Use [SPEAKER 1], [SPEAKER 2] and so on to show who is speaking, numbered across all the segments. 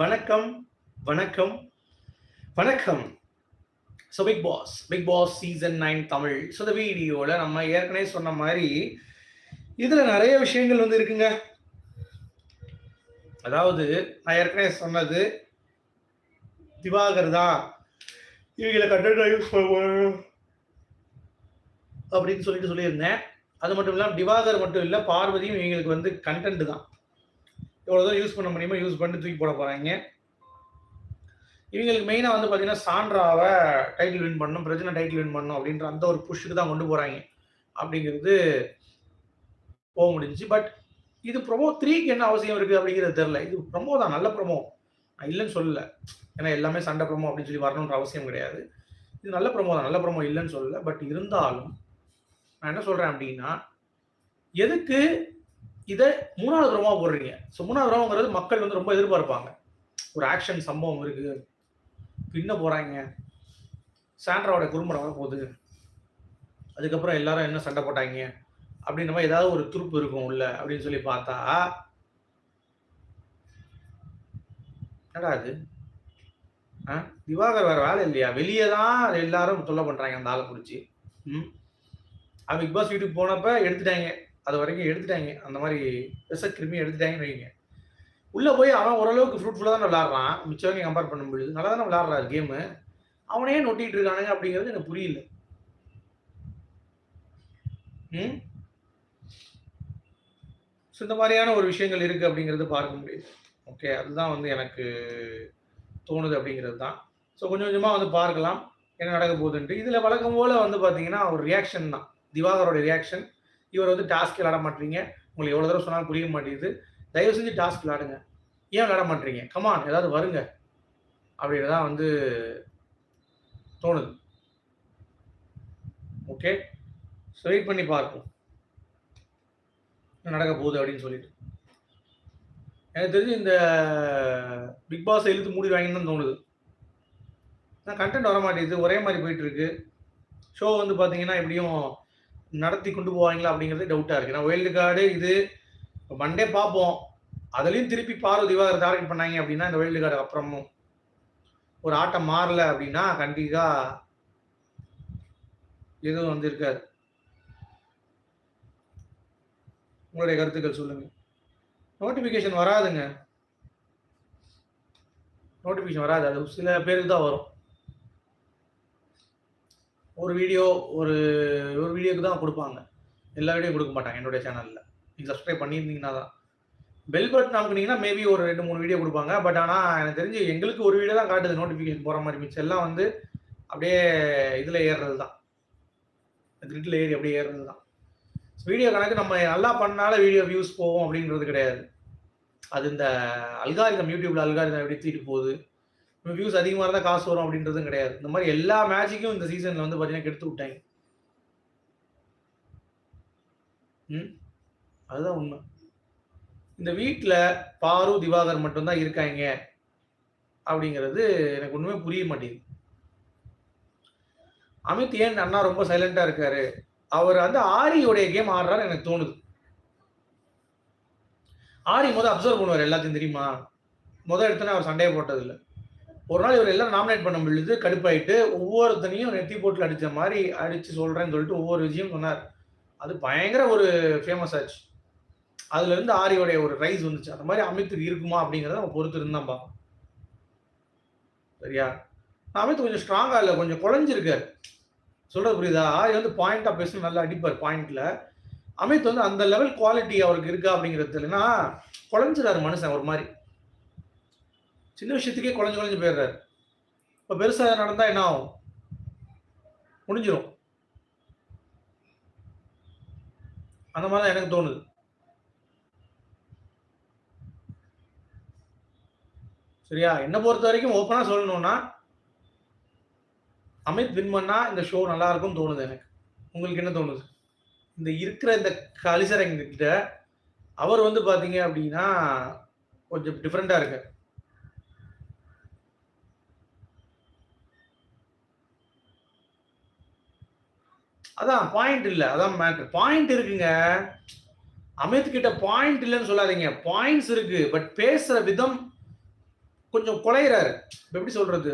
[SPEAKER 1] வணக்கம் வணக்கம் வணக்கம். So big boss big boss season nine Tamil. So இந்த வீடியோவில் நம்ம ஏற்கனவே சொன்ன மாதிரி இதில் நிறைய விஷயங்கள் வந்து இருக்குங்க. அதாவது நான் ஏற்கனவே சொன்னது திவாகர் தான். இவங்களை கண்டென்ட் யூஸ் அப்படின்னு சொல்லிட்டு சொல்லியிருந்தேன். அது மட்டும் இல்லாமல் திவாகர் மட்டும் இல்லை பார்வதியும் இவங்களுக்கு வந்து கண்டென்ட் தான். எவ்வளோ தான் யூஸ் பண்ண முடியுமோ யூஸ் பண்ணி தூக்கி போட போகிறாங்க இவங்களுக்கு மெயினாக வந்து பார்த்தீங்கன்னா சாண்ட்ராவை டைட்டில் வின் பண்ணணும் பிரச்சனை டைட்டில் வின் பண்ணணும் அப்படின்ற அந்த ஒரு புஷ்ஷுக்கு தான் கொண்டு போகிறாங்க அப்படிங்கிறது போக முடிஞ்சுச்சு. பட் இது ப்ரொமோ த்ரீக்கு என்ன அவசியம் இருக்குது அப்படிங்கிறது தெரில இது ப்ரொமோ தான் நல்ல ப்ரொமோ நான் இல்லைன்னு சொல்லல. ஏன்னா எல்லாமே சண்டை ப்ரொமோ அப்படின்னு சொல்லி வரணுன்ற அவசியம் கிடையாது. இது நல்ல ப்ரொமோ தான் நல்ல ப்ரொமோ இல்லைன்னு சொல்லல. பட் இருந்தாலும் நான் என்ன சொல்கிறேன் அப்படின்னா எதுக்கு இதை மூணாவது ரோமா போடுறீங்க. ஸோ மூணாவது ரோமாங்கிறது மக்கள் வந்து ரொம்ப எதிர்பார்ப்பாங்க. ஒரு ஆக்ஷன் சம்பவம் இருக்கு. பின்ன போறாங்க. சாண்ட்ராவோட குறும்படம் வர போகுது. அதுக்கப்புறம் எல்லாரும் என்ன சண்டை போட்டாங்க? அப்படின்ற மாதிரி ஏதாவது ஒரு துருப்பு இருக்கும் உள்ள அப்படின்னு சொல்லி பார்த்தா என்னடா அது? ஆ? திவாகர் வேற வேலை இல்லையா? வெளியே தான் எல்லாரும் தொல்லை பண்றாங்க அந்த ஆளை பிடிச்சி. ம்? பிக் பாஸ் வீட்டுக்கு போனப்ப எடுத்துட்டாங்க. அது வரைக்கும் எடுத்துட்டாங்க. அந்த மாதிரி விச கிருமி எடுத்துட்டாங்கன்னு வைங்க. உள்ளே போய் அவன் ஓரளவுக்கு ஃப்ரூட்ஃபுல்லாக தான் விளாட்றான். மிச்சவங்க கம்பேர் பண்ண முடியுது. நல்லா தானே விளாட்றாரு கேமு அவனே நொட்டிகிட்டு இருக்கானுங்க அப்படிங்கிறது எனக்கு புரியல. ம்? ஸோ இந்த மாதிரியான ஒரு விஷயங்கள் இருக்குது அப்படிங்கிறது பார்க்க முடியுது. ஓகே அதுதான் வந்து எனக்கு தோணுது அப்படிங்கிறது தான். ஸோ கொஞ்சம் கொஞ்சமாக வந்து பார்க்கலாம். என்ன நடக்க போகுதுன்ட்டு. இதில் வழக்கம் போல் வந்து பார்த்தீங்கன்னா ஒரு ரியாக்ஷன் தான். திவாகரோட ரியாக்ஷன் இவர் வந்து டாஸ்க் விளாட மாட்டீங்க. உங்களுக்கு எவ்வளோ தடவை சொன்னாலும் புரிய மாட்டேங்குது. தயவு செஞ்சு டாஸ்க் விளாடுங்க ஏன் விளாட மாட்டீங்க? கமான் ஏதாவது வருங்க. அப்படின்னு தான் வந்து தோணுது. ஓகே ஸோ வெயிட் பண்ணி பார்ப்போம். நடக்க போகுது அப்படின்னு சொல்லிட்டு. எனக்கு தெரிஞ்சு இந்த பிக் பாஸ் இழுத்து மூடிடுவாங்கன்னு தோணுது. நான் கண்டென்ட் வர மாட்டேங்குது ஒரே மாதிரி போயிட்டு இருக்கு. ஷோ வந்து பார்த்தீங்கன்னா எப்படியும் நடத்தி கொண்டு போவாங்களா அப்படிங்கிறது டவுட்டாக இருக்குது நான் வைல்டு கார்டு இது மண்டே பார்ப்போம். அதுலேயும் திருப்பி பார்வ திவாகர் டார்கெட் பண்ணாங்க அப்படின்னா இந்த வைல்டு கார்டு அப்புறமும் ஒரு ஆட்டம் மாறல அப்படின்னா கண்டிப்பாக எதுவும் வந்து இருக்காது உங்களுடைய கருத்துக்கள் சொல்லுங்க. நோட்டிஃபிகேஷன் வராதுங்க. நோட்டிஃபிகேஷன் வராது. அது சில பேருக்கு தான் வரும். ஒரு வீடியோ ஒரு ஒரு வீடியோக்கு தான் கொடுப்பாங்க. எல்லா வீடியோ கொடுக்க மாட்டாங்க என்னுடைய சேனலில் நீங்கள் சப்ஸ்கிரைப் பண்ணியிருந்தீங்கன்னா தான் பெல் பட்டன் அமுக்குனீங்கன்னா மேபி ஒரு ரெண்டு மூணு வீடியோ கொடுப்பாங்க. பட் ஆனால் எனக்கு தெரிஞ்சு எங்களுக்கு ஒரு வீடியோ தான் காட்டுது நோட்டிஃபிகேஷன் போகிற மாதிரி. மிச்சம் எல்லாம் வந்து அப்படியே இதில் ஏறுறது தான் கிரிட்டில் ஏறி அப்படியே ஏறுறது தான் வீடியோ கணக்கு நம்ம நல்லா பண்ணால வீடியோ வியூஸ் போகும் அப்படின்றது கிடையாது. அது இந்த அல்காரிதம் யூடியூப்ல அல்காரிதம் எப்படி தீட்டு போகுது. வியூஸ் அதிகமாக இருந்தால் காசு வரும் அப்படின்றதும் கிடையாது. இந்த மாதிரி எல்லா மேட்சுக்கும் இந்த சீசனில் வந்து பார்த்தீங்கன்னா கெடுத்து விட்டாங்க. ம்? அதுதான் உண்மை. இந்த வீட்டில் பாரு திவாகர் மட்டும்தான் இருக்காங்க அப்படிங்கிறது எனக்கு ஒன்றுமே புரிய மாட்டேங்குது. அமித் ஏன் அண்ணா ரொம்ப சைலண்டாக இருக்காரு? அவர் வந்து ஆரியோடைய கேம் ஆடுறாரு எனக்கு தோணுது. ஆரி முதல் அப்சர்வ் பண்ணுவார் எல்லாத்தையும் தெரியுமா? முதல் எடுத்தோன்னே அவர் சண்டையை போட்டதில்லை. ஒரு நாள் இவர் எல்லாம் நாமினேட் பண்ண பொழுது கடுப்பாயிட்டு ஒவ்வொருத்தனையும் நெத்தி போட்டில் அடித்த மாதிரி அடித்து சொல்கிறேன்னு சொல்லிட்டு ஒவ்வொரு விஷயம் சொன்னார். அது பயங்கர ஒரு ஃபேமஸ் ஆச்சு. அதுலேருந்து ஆரியோடைய ஒரு ரைஸ் வந்துச்சு. அந்த மாதிரி அமித்துக்கு இருக்குமா அப்படிங்கிறத நம்ம பொறுத்து இருந்தான் பார்க்கணும். சரியா? அமித் கொஞ்சம் ஸ்ட்ராங்காக இல்லை கொஞ்சம் குழஞ்சிருக்காரு. சொல்கிறது புரியுதா? ஆரி வந்து பாயிண்டாக பேசணும் நல்லா அடிப்பார் பாயிண்டில் அமித் வந்து அந்த லெவல் குவாலிட்டி அவருக்கு இருக்கா அப்படிங்கிறது இல்லைன்னா குழஞ்சிடாரு மனுஷன் ஒரு மாதிரி. சின்ன விஷயத்துக்கே குழஞ்சு குழஞ்சு போயிடுறாரு. இப்போ பெருசாக நடந்தால் என்ன ஆகும்? முடிஞ்சிடும் அந்த மாதிரி தான் எனக்கு தோணுது. சரியா? என்ன பொறுத்த வரைக்கும் ஓப்பனாக சொல்லணும்னா அமித் வின் பண்ணா இந்த ஷோ நல்லா இருக்கும்னு தோணுது எனக்கு. உங்களுக்கு என்ன தோணுது? இந்த இருக்கிற இந்த கலிசரங்கிட்ட அவர் வந்து பார்த்தீங்க அப்படின்னா கொஞ்சம் டிஃப்ரெண்ட்டாக இருக்கு அதான் பாயிண்ட் இல்லை அதான் மேட்ரு பாயிண்ட் இருக்குங்க. அமித் கிட்ட பாயிண்ட் இல்லைன்னு சொல்லாதீங்க. பாயிண்ட்ஸ் இருக்கு பட் பேசுற விதம் கொஞ்சம் குலையிறாரு. எப்படி சொல்றது?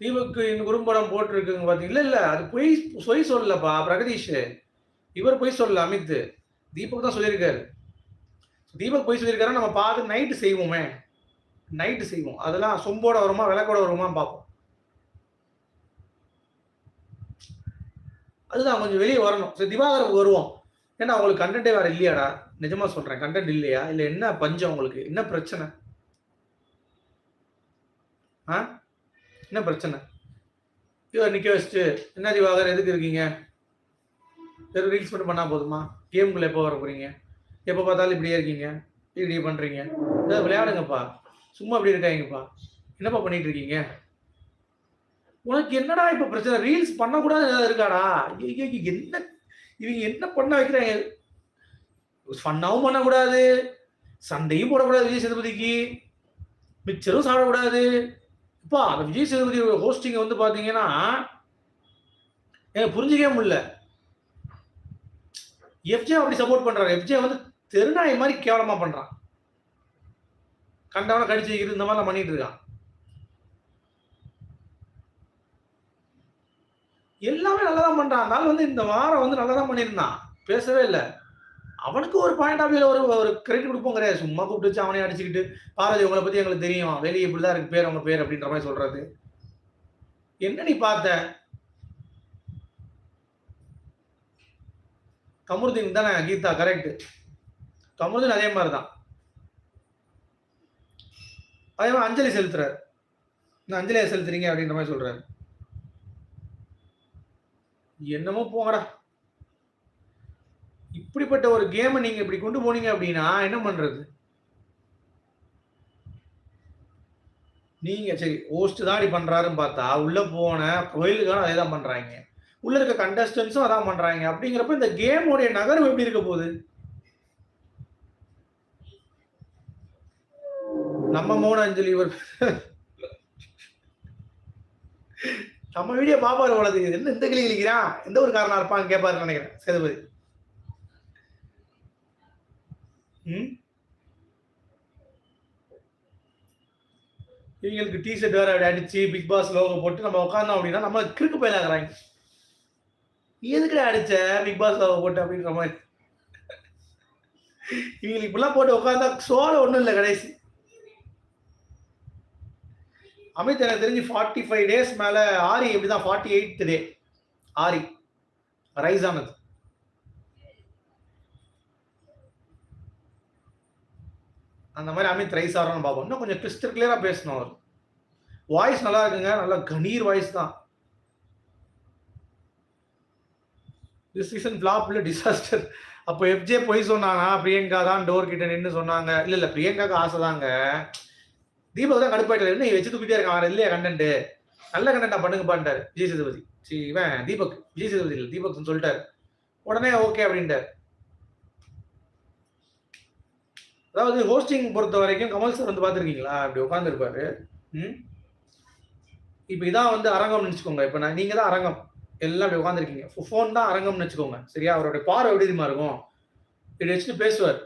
[SPEAKER 1] தீபக்கு இந்த குறும்படம் போட்டிருக்குங்க பாத்தீங்களா இல்ல அது பொய் சொய் சொல்லலப்பா பிரகதீஷ் இவர் பொய் சொல்லல அமித் தீபக் தான் சொல்லியிருக்காரு தீபக் பொய் சொல்லியிருக்காரு நம்ம பார்த்து நைட்டு செய்வோமே நைட்டு செய்வோம். அதெல்லாம் சொம்போட வருமா விளக்கோட வருமா பார்ப்போம். அதுதான் கொஞ்சம் வெளியே வரணும். சரி திவாகருக்கு வருவோம். ஏன்னா அவங்களுக்கு கண்டென்ட்டே வேற இல்லையாடா. நிஜமா சொல்றேன் கண்டென்ட் இல்லையா? இல்லை என்ன பஞ்சம் உங்களுக்கு என்ன பிரச்சனை? ஆ? என்ன பிரச்சனை? இவர் நிக்க வச்சுட்டு என்ன திவாகர் எதுக்கு இருக்கீங்க? வெறும் ரீல்ஸ் மட்டும் பண்ணா போதுமா? கேமுக்குள்ளே எப்போ வர போறீங்க? எப்போ பார்த்தாலும் இப்படியே இருக்கீங்க? இப்படி பண்றீங்க? ஏதாவது விளையாடுங்கப்பா. சும்மா அப்படி இருக்காங்கப்பா. என்னப்பா பண்ணிட்டு இருக்கீங்க? உனக்கு என்னடா இப்போ பிரச்சனை? ரீல்ஸ் பண்ணக்கூடாது ஏதாவது இருக்காடா? ஐயோ, என்ன இவங்க என்ன பண்ண வைக்கிறாங்க? ஃபன்னாவும் பண்ணக்கூடாது. சண்டையும் போடக்கூடாது விஜய் சேதுபதிக்கு. மிச்சரும் சாப்பிடக்கூடாது. இப்போ அந்த விஜய் சேதுபதி ஹோஸ்டிங்கை வந்து பார்த்தீங்கன்னா எனக்கு புரிஞ்சுக்கவே முடியல. எஃப்ஜே அப்படி சப்போர்ட் பண்ணுறாரு எஃப்ஜே வந்து தெருநாய் மாதிரி கேவலமாக பண்ணுறான் கண்டவனை கடிச்சு வைக்கிறது இந்த மாதிரிலாம் பண்ணிட்டு இருக்கான். எல்லாமே நல்லா தான் பண்றான் அதனால வந்து இந்த வாரம் வந்து நல்லா தான் பண்ணியிருந்தான். பேசவே இல்லை. அவனுக்கு ஒரு பாயிண்ட் ஆஃப் வியூல ஒரு ஒரு கிரெடிட் கொடுப்போம் கிடையாது. சும்மா கூப்பிட்டு வச்சு அவனே அடிச்சுக்கிட்டு பாரதி உங்களை பத்தி எங்களுக்கு தெரியும். வெளியே இப்படிதான் இருக்கு. பேர் அவங்க பேர் அப்படின்ற மாதிரி சொல்றது. என்ன நீ பார்த்த? கமருதீன் தானே கீதா கரெக்ட் கமருதீன் அதே மாதிரி தான் அதே மாதிரி அஞ்சலி செலுத்துறாரு. இந்த அஞ்சலியை செலுத்துறீங்க அப்படின்ற மாதிரி சொல்றாரு. என்னமோ போங்கடா. இப்படிப்பட்ட ஒரு கேமை நீங்க இப்படி கொண்டு போனீங்க அப்படின்னா என்ன பண்றது? நீங்க சரி ஹோஸ்ட் தான் இப்படி பண்றாருன்னு பார்த்தா உள்ள போன கோயிலுக்கான அதே தான் பண்றாங்க. உள்ள இருக்க கண்டஸ்டன்ஸும் அதான் பண்றாங்க. அப்படிங்கிறப்ப இந்த கேமோடைய நகரம் எப்படி இருக்க போகுது? நம்ம மௌன அஞ்சலி இவர். நம்ம வீடியோ பாப்பாரு போலது என்ன இந்த கிளி கிளிக்கிறான் எந்த ஒரு காரணம் இருப்பான்னு கேட்பாரு நினைக்கிறேன். சேதுபதி. ம்? இவங்களுக்கு டி ஷர்ட் வேற அப்படி அடிச்சு பிக் பாஸ் லோகோ போட்டு நம்ம உட்காந்தோம் அப்படின்னா நம்ம கிறுக்கு போயிலாகிறாங்க எதுக்குடா அடிச்ச? பிக் பாஸ் லோகோ போட்டு அப்படின்ற மாதிரி. இவங்களுக்கு இப்படிலாம் போட்டு உட்காந்தா சோழ ஒன்றும் இல்லை கடைசி. அமித் எனக்கு தெரிஞ்சு ஃபார்ட்டி ஃபைவ் டேஸ் மேலே ஆரி எப்படிதான் forty eight day Aari. Rise ஆனது. அந்த மாதிரி அமித் ரைஸ் ஆகிறோம்னு பார்ப்போம். இன்னும் கொஞ்சம் கிறிஸ்டல் கிளியராக பேசணும் அவர். வாய்ஸ் நல்லா இருக்குங்க. நல்லா கணீர் வாய்ஸ் தான். திஸ் சீசன் இல்லை டிசாஸ்டர் அப்போ எஃப்ஜே போய் சொன்னாங்க பிரியங்கா தான் டோர் கிட்ட நின்று சொன்னாங்க. இல்லை இல்லை பிரியங்காக்கு ஆசை தாங்க. தீபக் தான் கடுப்பாயிட்டாரு. என்ன வச்சு தூக்கிட்டே இருக்கான். வேற இல்லையா கண்டென்ட் நல்ல கண்டென்ட்டா பண்ணுங்க பாண்டாரு விஜய் சேதுபதி சி இவன் தீபக். விஜய் சேதுபதி இல்லை தீபக் சொல்லிட்டாரு. உடனே ஓகே அப்படின்ட்டார். அதாவது ஹோஸ்டிங் பொறுத்த வரைக்கும் கமல் சார் வந்து பார்த்துருக்கீங்களா? அப்படி உட்காந்துருப்பாரு ம்? இப்போ இதான் வந்து அரங்கம்னு வச்சுக்கோங்க இப்போ நான் நீங்கள் தான் அரங்கம். எல்லாம் அப்படி உட்காந்துருக்கீங்க ஃபோன் தான் அரங்கம்னு வச்சுக்கோங்க சரியா? அவருடைய பார்வை எப்படி தெரியுமா இருக்கும்? இப்படி வச்சுட்டு பேசுவார்.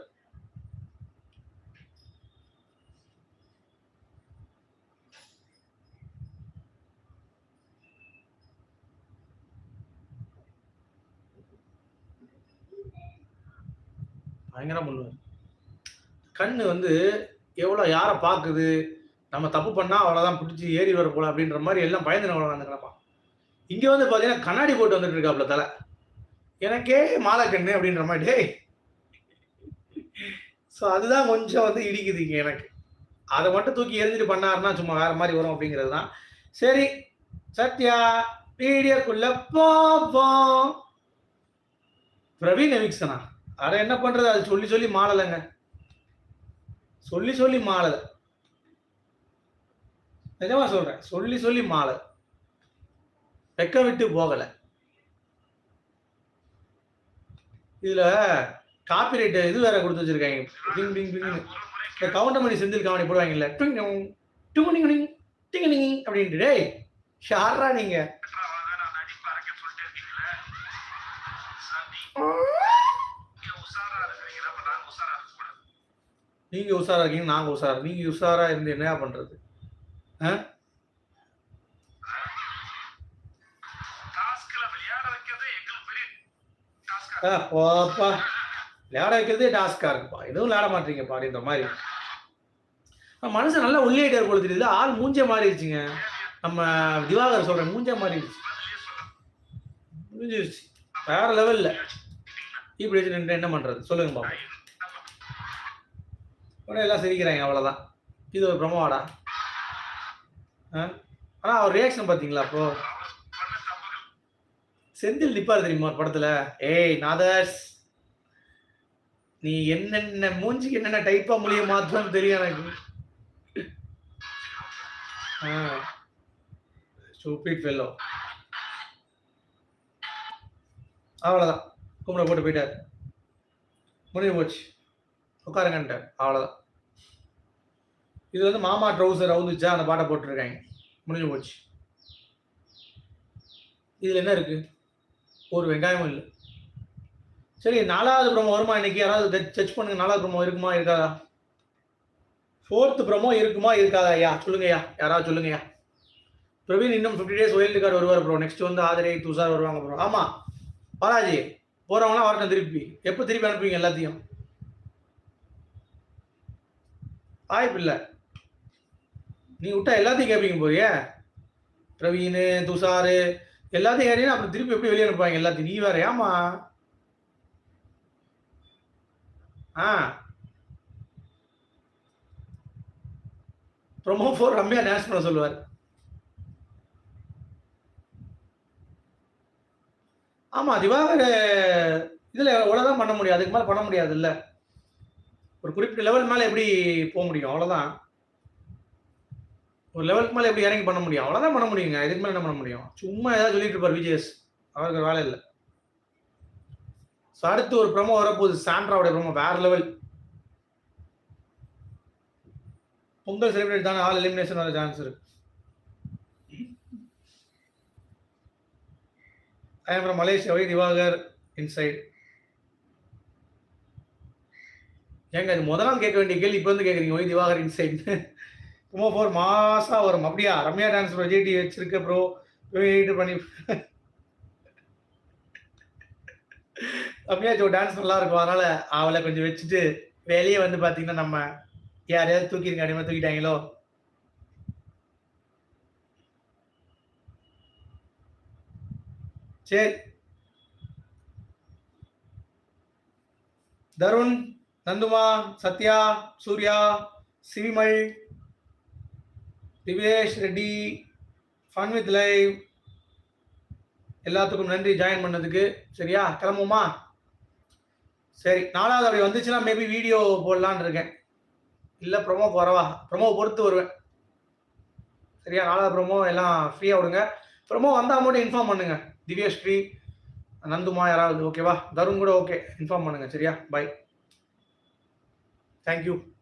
[SPEAKER 1] பயங்கரமாக பண்ணுவார். கண் வந்து எவ்வளோ யாரை பார்க்குது நம்ம தப்பு பண்ணால் அவ்வளோதான் பிடிச்சி ஏறி வர போல அப்படின்ற மாதிரி எல்லாம் பயந்து அவ்வளோ அந்த கிடப்பான். இங்கே வந்து பார்த்தீங்கன்னா கண்ணாடி போட்டு வந்துட்டு இருக்காப்புல தலை. எனக்கே மாலை கண்ணு அப்படின்ற மாதிரி டேய். ஸோ அதுதான் கொஞ்சம் வந்து இடிக்குது இங்கே எனக்கு. அதை மட்டும் தூக்கி எரிஞ்சிட்டு பண்ணாருன்னா சும்மா வேற மாதிரி வரும் அப்படிங்கிறது தான். சரி சத்யா வீடியோக்குள்ள போவோம். பிரவீன் எவிக்சனா? அட என்ன பண்றது அது சொல்லி சொல்லி மாளலைங்க சொல்லி சொல்லி மாளல நிஜமா சொல்றேன் சொல்லி சொல்லி மாள வெக்க விட்டு போகல இதுல காப்பிரைட் இது வேற கொடுத்து வச்சிருக்காங்க பிங் பிங் பிங் இந்த கவுண்டமணி செந்தில் கவனி போடுவாங்கல்ல டிங் டிங் டிங் டிங் டிங் டிங் டிங் அப்படின்ட்டு டேய் யாரா நீங்க நீங்க உஷாரா இருக்கீங்க நாங்க உஷாரா நீங்க உஷாரா இருந்து என்ன பண்றது? ஆ? போப்பா விளையாட வைக்கிறதே டாஸ்கா இருக்குப்பா. எதுவும் விளையாட மாட்டீங்கப்பா அப்படின்ற மாதிரி. மனுஷன் நல்லா உள்ளேட்டார் போல தெரியுது. ஆள் மூஞ்சே மாறிடுச்சுங்க. நம்ம திவாகர் சொல்றேன் மூஞ்சே மாறிடுச்சு. முடிஞ்சிருச்சு. வேற லெவல்ல இப்படி என்ன பண்றது? சொல்லுங்க பாப்பா உடனே எல்லாம் சிரிக்கிறாங்க அவ்வளோதான் இது ஒரு பிரமாவாடா ஆ? அவர் ரியாக்ஷன் பார்த்தீங்களா அப்போ? செந்தில் நிப்பார் தெரியுமா படத்தில் படத்துல? ஏய் நாதர்ஸ் நீ என்னென்ன மூஞ்சிக்கு என்னென்ன டைப்பா மொழிய மாத்தணும் தெரியும் எனக்கு. ஸ்டூபிட் ஃபெல்லோ அவ்வளோதான் கும்பிட போட்டு போயிட்டார். முடிஞ்சு போச்சு. உட்காருங்கன்ட்டு அவ்வளோதான் இது வந்து மாமா ட்ரௌசர் அவுந்துச்சா அந்த பாட்டை போட்டிருக்காங்க. முடிஞ்சு போச்சு. இதில் என்ன இருக்குது ஒரு வெங்காயமும் இல்லை. சரி நாலாவது ப்ரமோ வருமா இன்னைக்கு? யாராவது சர்ச் பண்ணுங்க. நாலாவது ப்ரோமோ இருக்குமா இருக்காதா? ஃபோர்த்து ப்ரோமோ இருக்குமா இருக்காதா ஐயா? சொல்லுங்கய்யா யாராவது சொல்லுங்கய்யா பிரவீன் இன்னும் ஃபிஃப்டி டேஸ் ஒயில்டு கார்டு வருவார் ப்ரோ நெக்ஸ்ட் வந்து ஆதரே துஷார் வருவாங்க ப்ரோ ஆமா. பாலாஜி போகிறவங்களாம் வரட்டும் திருப்பி. எப்போ திருப்பி அனுப்புவீங்க எல்லாத்தையும்? வாய்ப்பு இல்லை. நீ விட்டா எல்லாத்தையும் கேட்பீங்க போறியே? பிரவீன் துஷாரு எல்லாத்தையும் ஏறினா அப்புறம் திருப்பி எப்படி வெளியே அனுப்புவாங்க? எல்லாத்தையும் நீ வேற ஏமா ஆ. ப்ரொமோ ஃபோர் ரம்யா டான்ஸ் பண்ண சொல்லுவார். ஆமாம் திவாகர் இதில் அவ்வளவுதான் பண்ண முடியும் அதுக்கு மேலே பண்ண முடியாது இல்லை ஒரு குறிப்பிட்ட லெவல் மேலே எப்படி போக முடியும்? அவ்வளோதான் ஒரு லெவலுக்கு மேலே எப்படி இறங்கி பண்ண முடியும்? அவ்வளோதான் பண்ண முடியுங்க. இதுக்கு மேலே என்ன பண்ண முடியும்? சும்மா ஏதாவது சொல்லிட்டு இருப்பார் விஜயஸ் அவருக்கு வேலை இல்லை. ஸோ அடுத்து ஒரு ப்ரமோ வரப்போகுது. சாண்ட்ராவுடைய ப்ரோமோ வேற லெவல் பொங்கல் செலிப்ரேட் தானே ஆல் எலிமினேஷன் வர சான்ஸ் இருக்கு. I am from Malaysia why Divakar inside ஏங்க இது முதல் நாள் கேட்க வேண்டிய கேள்வி இப்போ வந்து கேட்குறீங்க ஒய் திவாகர் இன்சைட் சும்மா ஃபோர் மாசா வரும். அப்படியா? ரம்யா டான்ஸ் ப்ரோ ஜிடி வச்சிருக்க ப்ரோ எடிட் பண்ணி ரம்யா ஜோ டான்ஸ் நல்லா இருக்கும். அதனால அவளை கொஞ்சம் வச்சுட்டு வெளியே வந்து பார்த்தீங்கன்னா நம்ம யாரையாவது தூக்கிருங்க. அடிமை தூக்கிட்டாங்களோ? சரி. தருண். நந்துமா Sathya Surya சிவிமல் Dhivesh Reddy fun with live. எல்லாத்துக்கும் நன்றி ஜாயின் பண்ணதுக்கு. சரியா? கிளம்புமா சரி நாலாவது அப்படி வந்துச்சுன்னா மேபி வீடியோ போடலான்னு இருக்கேன். இல்லை ப்ரொமோ வரவா? ப்ரொமோ பொறுத்து வருவேன். சரியா? நாலாவது ப்ரொமோ எல்லாம் ஃப்ரீயாக விடுங்க. ப்ரொமோ வந்தால் மட்டும் இன்ஃபார்ம் பண்ணுங்க. திவ்யஸ்ரீ நந்துமா யாராவது ஓகேவா தருண் கூட ஓகே இன்ஃபார்ம் பண்ணுங்க. சரியா? Thank you.